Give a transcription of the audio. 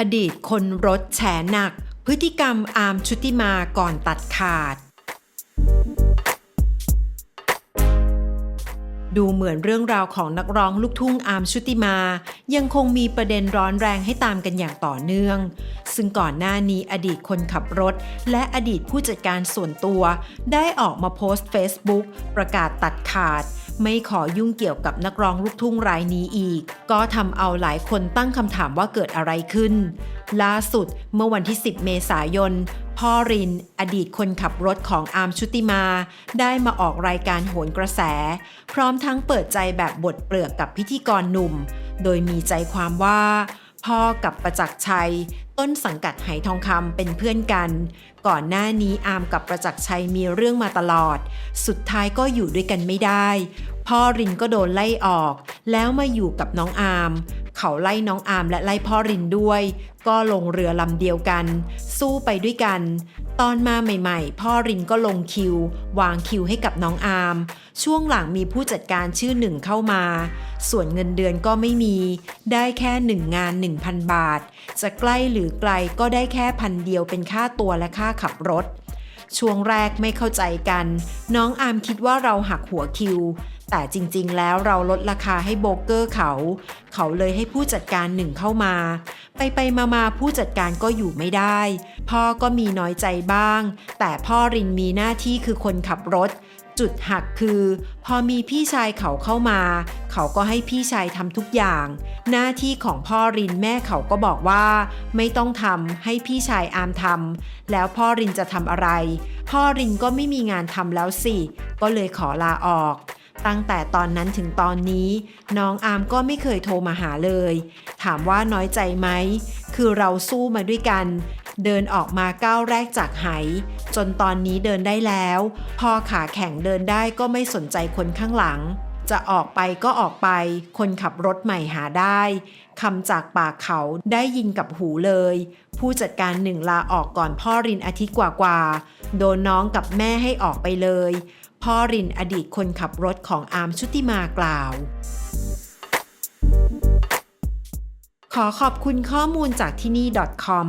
อดีตคนรถแฉหนัก พฤติกรรมอาร์มชุติมาก่อนตัดขาด ดูเหมือนเรื่องราวของนักร้องลูกทุ่งอาร์มชุติมา ยังคงมีประเด็นร้อนแรงให้ตามกันอย่างต่อเนื่อง ซึ่งก่อนหน้านี้อดีตคนขับรถ และอดีตผู้จัดการส่วนตัว ได้ออกมาโพสต์ Facebook ประกาศตัดขาด ไม่ขอยุ่งเกี่ยวกับนักร้องลูกทุ่งรายนี้อีก ก็ทำเอาหลายคนตั้งคำถามว่าเกิดอะไรขึ้น ล่าสุดเมื่อวันที่ 10 เมษายน พ่อริน อดีตคนขับรถของอาร์มชุติมา ได้มาออกรายการโหนกระแส พร้อมทั้งเปิดใจแบบบทเปลือกกับพิธีกรหนุ่ม โดยมีใจความว่า พ่อกับประจักษ์ชัย ต้นสังกัดไหทองคำเป็นเพื่อนกัน ก่อนหน้านี้อาร์มกับประจักษ์ชัยมีเรื่องมาตลอด สุดท้ายก็อยู่ด้วยกันไม่ได้ พ่อรินก็โดนไล่ออก แล้วมาอยู่กับน้องอาร์มเขาไล่น้องอาร์มและไล่พ่อรินด้วย ก็ลงเรือลำเดียวกัน สู้ไปด้วยกัน ตอนมาใหม่ๆ พ่อรินก็ลงคิว วางคิวให้กับน้องอาร์มช่วงหลังมีผู้จัดการชื่อหนึ่งเข้ามา ส่วนเงินเดือนก็ไม่มี ได้แค่หนึ่งงาน 1,000 บาท จะใกล้หรือไกลก็ได้แค่พันเดียวเป็นค่าตัวและค่าขับรถ ช่วงแรกไม่เข้าใจกัน น้องอาร์มคิดว่าเราหักหัวคิว แต่จริงๆ แล้วเราลดราคาให้โบรกเกอร์เขา เขาเลยให้ผู้จัดการหนึ่งเข้ามา ไปไปมามาผู้จัดการก็อยู่ไม่ได้ พ่อก็มีน้อยใจบ้าง แต่พ่อรินมีหน้าที่คือคนขับรถ จุดหักคือ พอมีพี่ชายเขาเข้ามา เขาก็ให้พี่ชายทำทุกอย่าง หน้าที่ของพ่อรินแม่เขาก็บอกว่า ไม่ต้องทำให้พี่ชายอามทำแล้วพ่อรินจะทำอะไร พ่อรินก็ไม่มีงานทำแล้วสิ ก็เลยขอลาออก ตั้งแต่ตอนนั้นถึงตอนนี้ น้องอามก็ไม่เคยโทรมาหาเลย ถามว่าน้อยใจไหมคือเราสู้มาด้วยกัน เดินออกมาก้าวแรกจากไห จนตอนนี้เดินได้แล้ว พอขาแข็งเดินได้ก็ไม่สนใจคนข้างหลัง จะออกไปก็ออกไป คนขับรถใหม่หาได้คำจากปากเขาได้ยินกับหูเลย ผู้จัดการหนึ่งลาออกก่อนพ่อรินอาทิตย์กว่าๆโดนน้องกับแม่ให้ออกไปเลย พ่อรินอดีตคนขับรถของอาร์มชุติมากล่าวขอขอบคุณข้อมูลจากที่นี่ .com